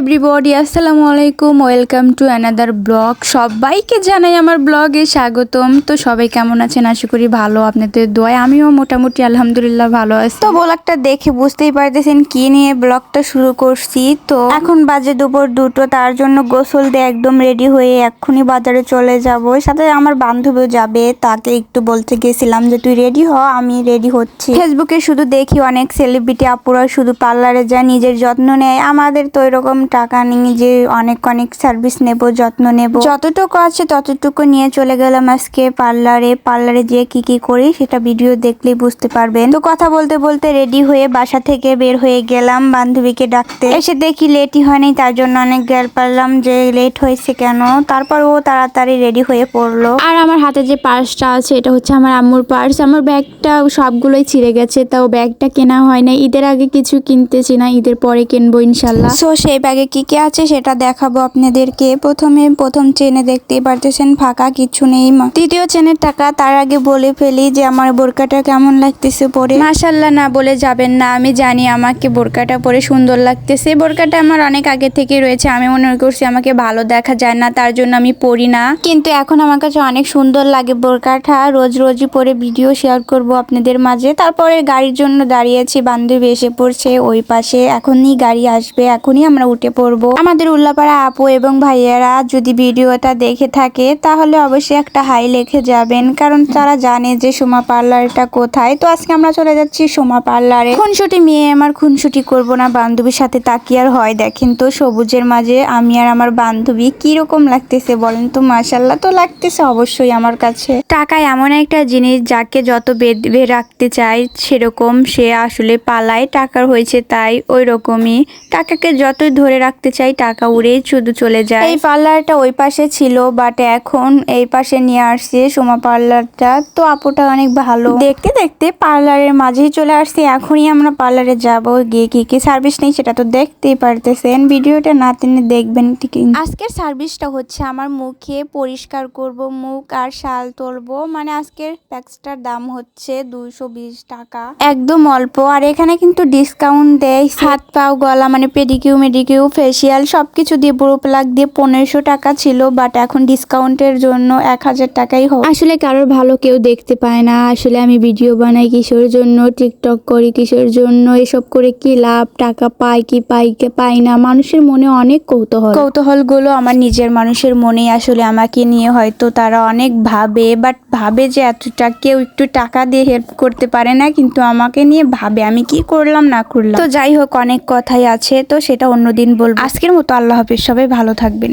Everybody আসসালামু আলাইকুম welcome to another blog সবাইকে জানাই আমার ব্লগে স্বাগতম। তো সবাই কেমন আছেন? আশা করি ভালো। আপনাদের দোয়ায় আমিও মোটামুটি আলহামদুলিল্লাহ ভালো আছি। তো ব্লগটা দেখে বুঝতেই পারতেছেন কি নিয়ে ব্লগটা শুরু করছি। তো এখন বাজে দুপুর দুটো, তার জন্য গোসল দিয়ে একদম রেডি হয়ে এক্ষুনি বাজারে চলে যাব। সাথে আমার বান্ধবীও যাবে, তাকে একটু বলতে গেছিলাম যে, তুই রেডি হ, আমি রেডি হচ্ছি। ফেসবুকে শুধু দেখি অনেক সেলিব্রিটি আপুরা শুধু পার্লারে যায়, নিজের যত্ন নেয়। আমাদের তো এরকম টাকা নিয়ে যে অনেক অনেক সার্ভিস নেব যত্ন নেব। যতটুকু আছে ততটুকু নিয়ে চলে গেলাম আজকে পার্লারে। পার্লারে যেয়ে কি কি করি সেটা ভিডিও দেখলেই বুঝতে পারবেন। তো কথা বলতে বলতে রেডি হয়ে বাসা থেকে বের হয়ে গেলাম বান্ধবীকে ডাকতে। এসে দেখি লেটই হয়নি তার জন্য অনেক গ্যাল পারলাম যে লেট হয়েছে কেন। তারপর ও তাড়াতাড়ি রেডি হয়ে পড়ল। আর আমার হাতে যে পার্সটা আছে এটা হচ্ছে আমার আম্মুর পার্স। আমার ব্যাগটা সবগুলোই ছিঁড়ে গেছে তাও ব্যাগটা কেনা হয় না ঈদের আগে কিছু কিনতেছি না ঈদের পরে কিনবো ইনশাল্লাহ। সো সেই ব্যাগে কি কি আছে সেটা দেখাবো আপনাদেরকে। প্রথমে প্রথম চেনে দেখতেই পারতেছেন ফাঁকা কিছু নেই। তৃতীয় চেনের টাকা তার আগে বলে ফেলি যে আমার বোরকাটা কেমন লাগতেছে পরে। মাশাল্লাহ না বলে যাবেন না আমি জানি আমাকে বোরকাটা পরে সুন্দর লাগতেছে। বোরকাটা আমার অনেক আগে থেকে রয়েছে আমি মনে করছি আমাকে ভালো দেখা যায় না তার জন্য আমি পরি না। কিন্তু এখন আমার কাছে অনেক সুন্দর লাগে বোরকাটা রোজ রোজই পরে ভিডিও শেয়ার করব আপনাদের মাঝে। তারপরে গাড়ির জন্য দাঁড়িয়েছি বান্ধবী এসে পড়ছে ওই পাশে। এখনই গাড়ি আসবে এখনই আমরা উঠে পড়ব। আমাদের উল্লাপাড়া আপু এবং ভাইয়ারা যদি ভিডিওটা দেখে থাকে, তাহলে অবশ্যই একটা হাই লিখে যাবেন, কারণ তারা জানে যে সোমা পার্লারটা কোথায়। তো আজকে আমরা চলে যাচ্ছি সোমা পার্লারে। খুনসুটি মেয়ে আমার খুনসুটি করব না, বান্ধবীর সাথে তাকি আর হয়, দেখেন তো সবুজের মাঝে আমি আর আমার বান্ধবী কি রকম লাগতেছে বলেন তো মাশাল্লাহ তো লাগতেছে অবশ্যই আমার কাছে। টাকা এমন একটা জিনিস যাকে যত বেঁধে রাখতে চাই সেরকম সে আসলে পালায় টাকার হয়েছে তাই ওই রকমই টাকাকে যতই ধরে রাখতে চাই টাকা উড়েই শুধু চলে যায়। এই পার্লারটা ওই পাশে ছিল বাট এখন এই পাশে নিয়ে আসছে সোমা পার্লারটা। তো আপুটা অনেক ভালো। দেখতে দেখতে পার্লারের মাঝেই চলে আসছে এখনই আমরা পার্লারে যাব। গিয়ে কি কি সার্ভিস নেই সেটা তো দেখতেই পারতেছেন। ভিডিওটা না তিনি দেখবেন ঠিকই আজকের সার্ভিসটা হচ্ছে আমার মুখে পরিষ্কার করব মুখ আর শাল তুলবো। মানে আজকের প্যাক্সটার দাম হচ্ছে দুইশো বিশ টাকা। একদম অল্প। আর এখানে কিন্তু ডিসকাউন্ট দেয়। হাত পাও গলা মানে পেডিকিউ মেডিকিউ ফেসিয়াল সব কিছু দিয়ে পুরো প্লাগ দিয়ে পনেরোশো টাকা ছিল বাট এখন ডিসকাউন্টের জন্য এক হাজার টাকাই হোক আসলে কারোর ভালো কেউ দেখতে পায় না। আসলে আমি ভিডিও বানাই কিসের জন্য টিকটক করি কিসের জন্য এসব করে কি লাভ? টাকা পাই কি পাই কি পাই না? মানুষের মনে অনেক কৌতূহল। কৌতূহলগুলো আমার নিজের মানুষের মনেই আসলে আমাকে নিয়ে হয়তো তারা অনেক ভাবে বাট ভাবে যে এতটা কেউ একটু টাকা দিয়ে হেল্প করতে পারে না কিন্তু আমাকে নিয়ে ভাবে। আমি কি করলাম না করলাম? তো যাই হোক অনেক কথাই আছে। তো সেটা অন্যদিন বলব আজকের মতো আল্লাহ হাফিজ সবাই ভালো থাকবেন।